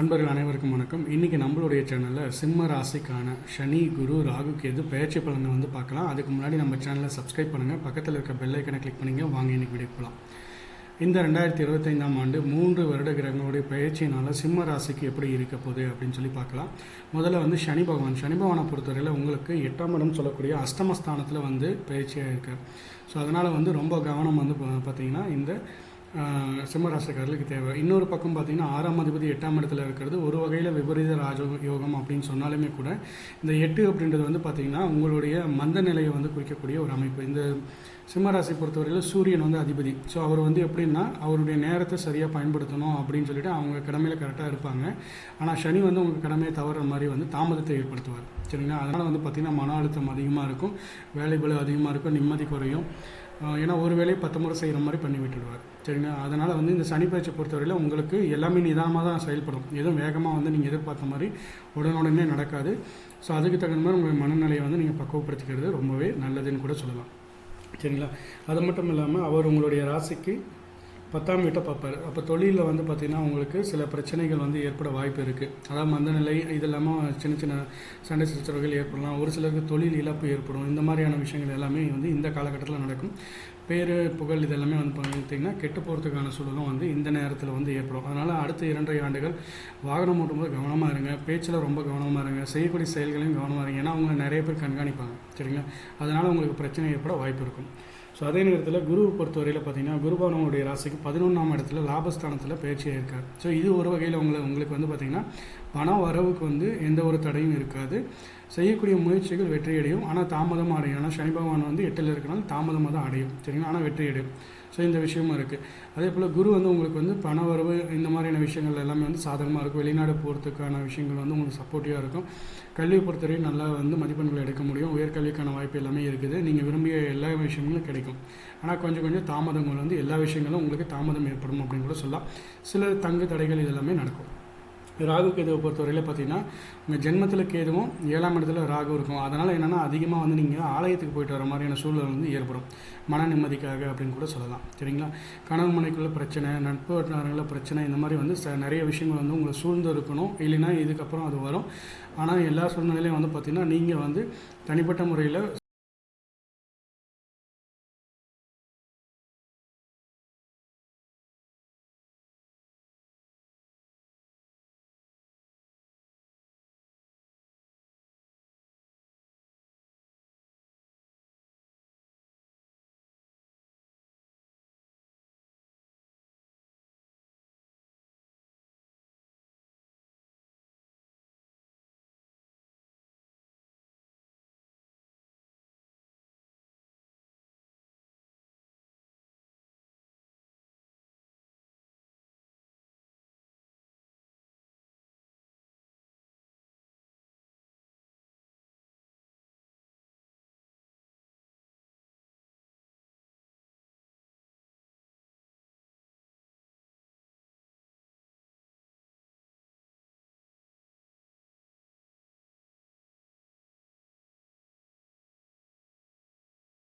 அன்பர்கள் அனைவருக்கும் வணக்கம். இன்றைக்கி நம்மளுடைய சேனலில் சிம்ம ராசிக்கான சனி குரு ராகு கேது பயிற்சி பலனை வந்து பார்க்கலாம். அதுக்கு முன்னாடி நம்ம சேனலை சப்ஸ்கிரைப் பண்ணுங்கள் பக்கத்தில் இருக்க பெல்லைக்கனை கிளிக் பண்ணிங்க. வாங்க இன்னைக்கு வீடியோ போகலாம் இந்த ரெண்டாயிரத்தி இருபத்தைந்தாம் ஆண்டு மூன்று வருட கிரகங்களுடைய பயிற்சியினால் சிம்ம ராசிக்கு எப்படி இருக்க போகுது அப்படின்னு சொல்லி பார்க்கலாம். முதல்ல வந்து சனி பகவான். சனி பகவானை பொறுத்தவரையில் உங்களுக்கு எட்டாம் இடம் சொல்லக்கூடிய அஷ்டமஸ்தானத்தில் வந்து பயிற்சியாக இருக்கார். ஸோ அதனால் வந்து ரொம்ப கவனம் வந்து பா- பார்த்தீங்கன்னா இந்த சிம்மராசிக்காரர்களுக்கு தேவை. இன்னொரு பக்கம் பார்த்தீங்கன்னா ஆறாம் அதிபதி எட்டாம் இடத்துல இருக்கிறது. ஒரு வகையில் விபரீத ராஜ யோகம் அப்படின்னு சொன்னாலுமே கூட இந்த எட்டு அப்படின்றது வந்து பார்த்தீங்கன்னா உங்களுடைய மந்த நிலையை வந்து குறிக்கக்கூடிய ஒரு அமைப்பு. இந்த சிம்மராசி பொறுத்தவரையில் சூரியன் வந்து அதிபதி. ஸோ அவர் வந்து எப்படின்னா அவருடைய நேரத்தை சரியாக பயன்படுத்தணும் அப்படின்னு சொல்லிட்டு அவங்க கடமையில் கரெக்டாக இருப்பாங்க. ஆனால் சனி வந்து உங்கள் கடமையை தவறுற மாதிரி வந்து தாமதத்தை ஏற்படுத்துவார். சரிங்களா? அதனால் வந்து பார்த்திங்கன்னா மன அழுத்தம் அதிகமாக இருக்கும். வேலை அதிகமாக இருக்கும். நிம்மதி குறையும். ஏன்னா ஒரு வேலையை பத்து முறை செய்கிற மாதிரி பண்ணி விட்டுடுவார். சரிங்களா? அதனால் வந்து இந்த சனி பயிற்சி பொறுத்தவரையில் உங்களுக்கு எல்லாமே நிதானமாக தான் செயல்படும் எதுவும் வேகமாக வந்து நீங்கள் எதிர்பார்த்த மாதிரி உடனுடனே நடக்காது. ஸோ அதுக்கு தகுந்த மாதிரி உங்கள் மனநிலையை வந்து நீங்கள் பக்குவப்படுத்திக்கிறது ரொம்பவே நல்லதுன்னு கூட சொல்லலாம். சரிங்களா? அது மட்டும் இல்லாமல் அவர் உங்களுடைய ராசிக்கு பத்தாம் வீட்டை பார்ப்பார். அப்போ தொழிலில் வந்து பார்த்திங்கன்னா உங்களுக்கு சில பிரச்சனைகள் வந்து ஏற்பட வாய்ப்பு இருக்குது அதாவது மந்தநிலை இது இல்லாமல் சின்ன சின்ன சண்டை சச்சரவுகள் ஏற்படலாம். ஒரு சிலருக்கு தொழில் இழப்பு ஏற்படும். இந்த மாதிரியான விஷயங்கள் எல்லாமே வந்து இந்த காலகட்டத்தில் நடக்கும். பேர் புகழ் இதெல்லாமே வந்து பார்த்தீங்கன்னா கெட்டு போகிறதுக்கான சூழலும் வந்து இந்த நேரத்தில் வந்து ஏற்படும். அதனால் அடுத்த இரண்டரை ஆண்டுகள் வாகனம் ஓட்டும்போது கவனமாக இருங்க. பேச்சில் ரொம்ப கவனமாக இருங்க. செய்யக்கூடிய செயல்களையும் கவனமாக இருங்க. ஏன்னா அவங்க நிறைய பேர் கண்காணிப்பாங்க. சரிங்களா? அதனால் உங்களுக்கு பிரச்சனை ஏற்பட வாய்ப்பு இருக்கும். ஸோ அதே நேரத்தில் குருவை பொறுத்தவரையில் பார்த்தீங்கன்னா குருபவனங்களுடைய ராசிக்கு பதினொன்றாம் இடத்துல லாபஸ்தானத்தில் பயிற்சியாக இருக்கார் ஸோ இது ஒரு வகையில் உங்களை உங்களுக்கு வந்து பார்த்திங்கன்னா பண வரவுக்கு வந்து எந்த ஒரு தடையும் இருக்காது. செய்யக்கூடிய முயற்சிகள் வெற்றியடையும். ஆனால் தாமதமாக அடையும். ஆனால் சனி பகவான் வந்து எட்டில் இருக்கனால தாமதமாக தான் அடையும். சரிங்களா? ஆனால் வெற்றி அடையும் ஸோ இந்த விஷயமும் இருக்குது அதே போல் குரு வந்து உங்களுக்கு வந்து பண வரவு இந்த மாதிரியான விஷயங்கள் எல்லாமே வந்து சாதகமாக இருக்கும். வெளிநாடு போகிறதுக்கான விஷயங்கள் வந்து உங்களுக்கு சப்போர்ட்டிவாக இருக்கும். கல்வியை பொறுத்தவரையும் நல்லா வந்து மதிப்பெண்கள் எடுக்க முடியும். உயர்கல்விக்கான வாய்ப்பு எல்லாமே இருக்குது. நீங்கள் விரும்பிய எல்லா விஷயங்களும் கிடைக்கும். ஆனால் கொஞ்சம் கொஞ்சம் தாமதங்கள் வந்து எல்லா விஷயங்களும் உங்களுக்கு தாமதம் ஏற்படும் அப்படின்னு கூட சொல்லலாம். சில தங்கு தடைகள் இதெல்லாமே நடக்கும். ராகு கேதுவை பொறுத்தவரையில் பார்த்தீங்கன்னா உங்கள் ஜென்மத்தில் கேதுவும் ஏழாம் இடத்துல ராகு இருக்கும். அதனால் என்னென்னா அதிகமாக வந்து நீங்கள் ஆலயத்துக்கு போயிட்டு வர மாதிரியான சூழல் வந்து ஏற்படும். மன நிம்மதிக்காக அப்படின்னு கூட சொல்லலாம். சரிங்களா? கணவன் மனைக்குள்ள பிரச்சனை நட்பு வட்டாரங்களில் பிரச்சனை இந்த மாதிரி வந்து ச நிறைய விஷயங்கள் வந்து உங்களை சூழ்ந்து இருக்கணும். இல்லைன்னா இதுக்கப்புறம் அது வரும். ஆனால் எல்லா சூழ்நிலையிலையும் வந்து பார்த்திங்கன்னா நீங்கள் வந்து தனிப்பட்ட முறையில்